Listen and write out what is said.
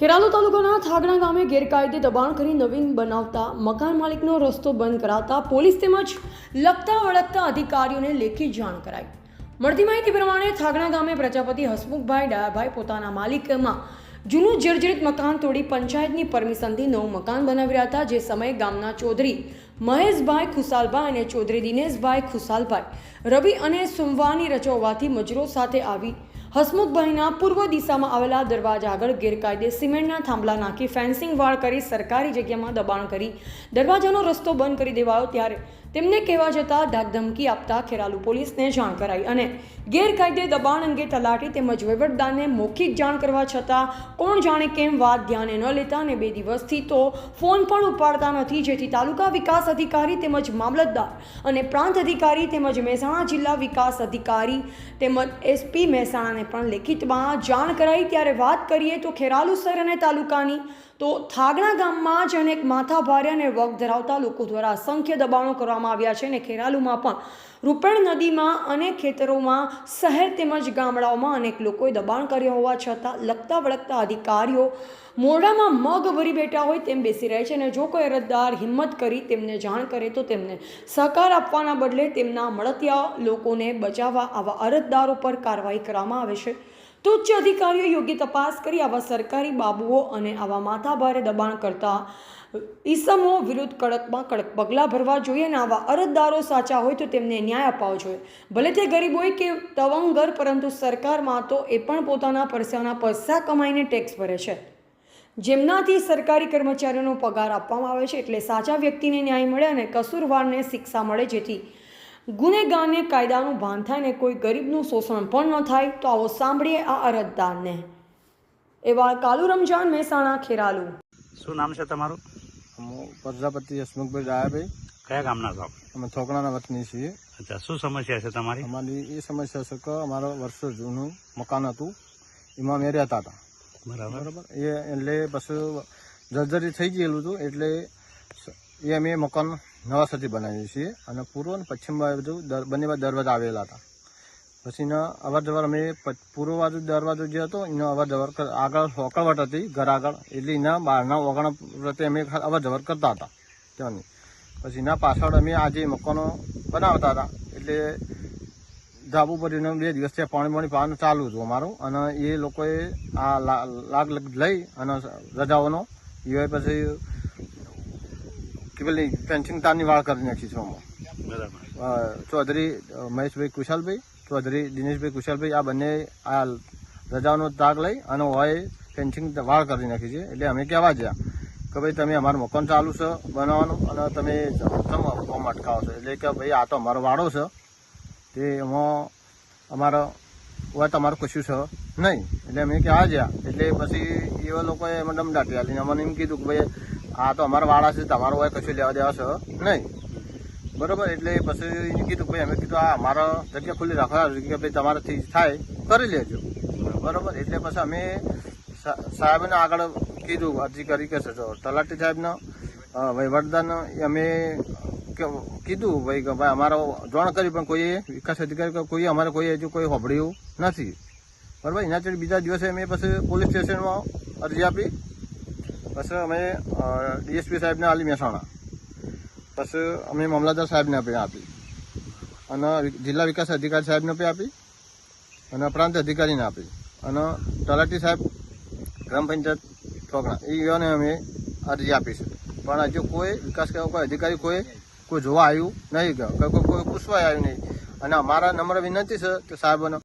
ખેરાલુ તાલુકાના થાગણા ગામે ગેરકાયદે દબાણ કરી નવીન બનાવતા મકાન માલિકનો રસ્તો બંધ કરાવતા પોલીસ તેમજ લગતા વળગતા અધિકારીઓને લેખિત જાણ કરાઈ. મળતી માહિતી પ્રમાણે થાગણા ગામે પ્રજાપતિ હસમુખભાઈ ડાયાભાઈ પોતાના માલિકમાં જૂનું જર્જરિત મકાન તોડી પંચાયતની પરમિશનથી નવું મકાન બનાવી રહ્યા હતા, જે સમયે ગામના ચૌધરી મહેશભાઈ ખુશાલભાઈ અને ચૌધરી દિનેશભાઈ ખુશાલભાઈ રવિ અને સોમવારની રચોવાથી મજૂરો સાથે આવી હસમુખભાઈના પૂર્વ દિશામાં આવેલા દરવાજા આગળ ગેરકાયદે સિમેન્ટના થાંભલા નાખી ફેન્સિંગ વાળ કરી સરકારી જગ્યામાં દબાણ કરી દરવાજાનો રસ્તો બંધ કરી દેવાયો ત્યારે તેમને કહેવા જતાં ધાકધમકી આપતા ખેરાલુ પોલીસને જાણ કરાઈ અને ગેરકાયદે દબાણ અંગે તલાટી તેમજ વહીવટદારને મૌખિક જાણ કરવા છતાં કોણ જાણે કેમ વાત ધ્યાને ન લેતા અને બે દિવસથી તો ફોન પણ ઉપાડતા નથી, જેથી તાલુકા વિકાસ અધિકારી તેમજ મામલતદાર અને પ્રાંત અધિકારી તેમજ મહેસાણા જિલ્લા વિકાસ અધિકારી તેમજ એસપી મહેસાણાને પણ લેખિતમાં જાણ કરાઈ. ત્યારે વાત કરીએ તો ખેરાલુ સર અને તાલુકાની તો થાગણા ગામમાં જ અનેક માથાભારે અને વગ ધરાવતા લોકો દ્વારા અસંખ્ય દબાણો કરવામાં આવ્યા છે અને ખેરાલુમાં પણ રૂપેણ નદીમાં અનેક ખેતરોમાં શહેર તેમજ ગામડાઓમાં અનેક લોકોએ દબાણ કર્યા હોવા છતાં લગતા વળગતા અધિકારીઓ મોઢામાં મગ ભરી બેઠા હોય તેમ બેસી રહે છે અને જો કોઈ અરજદાર હિંમત કરી તેમને જાણ કરે તો તેમને સહકાર આપવાના બદલે તેમના મળતિયા લોકોને બચાવવા આવા અરજદારો પર કાર્યવાહી કરવામાં આવે છે. તો ઉચ્ચ અધિકારીઓ યોગ્ય તપાસ કરી આવા સરકારી બાબુઓ અને આવા માથાભારે દબાણ કરતા ઈસમો વિરુદ્ધ કડકમાં કડક પગલાં ભરવા જોઈએ અને આવા અરજદારો સાચા હોય તો તેમને ન્યાય અપાવવો જોઈએ. ભલે તે ગરીબ હોય કે તવંગર પરંતુ સરકારમાં તો એ પણ પોતાના પરસાના પૈસા કમાઈને ટેક્સ ભરે છે. જેમનાથી સરકારી કર્મચારીઓનો પગાર આપવામાં આવે છે, એટલે સાચા વ્યક્તિને ન્યાય મળે અને કસૂરવારને શિક્ષા મળે, જેથી ગુનેગારને કાયદાનું ભાન થાય ને કોઈ ગરીબનું શોષણ પણ ન થાય તો આવો સાંભળીએ આ અરજદારને. એવા કાલુ રમજાન મહેસાણા ખેરાલુ. શું નામ છે તમારું? હું પ્રજાપતિ હસમુખભાઈ ડાયાભાઈ. કયા ગામના છો? અમે થોકણાના વતની છીએ. અચ્છા શું સમસ્યા છે તમારી? અમારી એ સમસ્યા છે કે અમારો વર્ષો જૂનું મકાન હતું. એમાં અમે રહેતા હતા. બરાબર. બરાબર? એ એટલે પછી જર્જરી થઈ ગયેલું હતું એટલે એ અમે મકાન નવાસરથી બનાવીએ છીએ. અને પૂર્વ અને પશ્ચિમ બાજુ બંને બાજુ દરવાજા આવેલા હતા. પછી એના અવાર અમે પૂર્વ બાજુ દરવાજો જે હતો, એનો અવાર જવર આગળ હોકળવટ હતી, ઘર આગળ. એટલે એના બહારના ઓગણ પ્રત્યે અમે અવાર જવર કરતા હતા, ત્યાંની. પછી એના પાછળ અમે આજે મકાનો બનાવતા હતા. એટલે ધાબુ પર એનો બે દિવસ ત્યાં પાણી પાણી પાવાનું ચાલુ હતું અમારું. અને એ લોકોએ આ લગ લઈ અને રજાઓનો એ પછી કે પેલી ફેન્સિંગ તારની વાળ કરી નાખી છે બરાબર. ચૌધરી મહેશભાઈ કુશાલભાઈ ચૌધરી દિનેશભાઈ કુશાલભાઈ આ બંને આ રજાનો તાગ લઈ અને હોય ફેન્સિંગ વાળ કરી નાખી છે. એટલે અમે કહેવા ગયા કે ભાઈ તમે અમારું મકાન ચાલુ છે બનાવવાનું અને તમે કેમ કોમ અટકાવો છો. એટલે કે ભાઈ આ તો અમારો વાડો છે. તે એમાં અમારો હોય તમારું કશું છે નહીં. એટલે અમે કહેવા ગયા એટલે પછી એવા લોકોએ એમાં દમદાટી આલીને અમને એમ કીધું કે ભાઈ આ તો અમારા વાળા છે, તમારો હોય કશું લેવા દેવા છે? નહીં. બરોબર, એટલે પછી એને કીધું, ભાઈ, અમે કીધું આ અમારા જગ્યા ખુલ્લી રાખવા કે ભાઈ તમારાથી થાય, કરી લેજો. બરોબર, એટલે પછી અમે સાહેબને આગળ કીધું, અરજી કરી કે તલાટી સાહેબનો વહીવટદારનો અમે કીધું, ભાઈ, કે ભાઈ, અમારો જાણ કરી, પણ કોઈએ વિકાસ અધિકારી કોઈ અમારે કોઈ હજુ કોઈ હોભળ્યું નથી. બરાબર, એના ચડી બીજા દિવસે અમે પછી પોલીસ સ્ટેશનમાં અરજી આપી. પછી અમે ડીએસપી સાહેબને આલી મહેસાણા. બસ અમે મામલતદાર સાહેબને આપી આપી. અને જિલ્લા વિકાસ અધિકારી સાહેબને પણ આપી અને પ્રાંત અધિકારીને આપી. અને તલાટી સાહેબ, ગ્રામ પંચાયત ઠોકણા એ અમે અરજી આપીશું પણ હજુ કોઈ વિકાસ કરવા કોઈ અધિકારી કોઈ કોઈ જોવા આવ્યું નહીં ગયો. કોઈ- કોઈ પૂછવા આવ્યું નહીં. અને અમારા નમ્ર વિનંતી છે કે સાહેબોને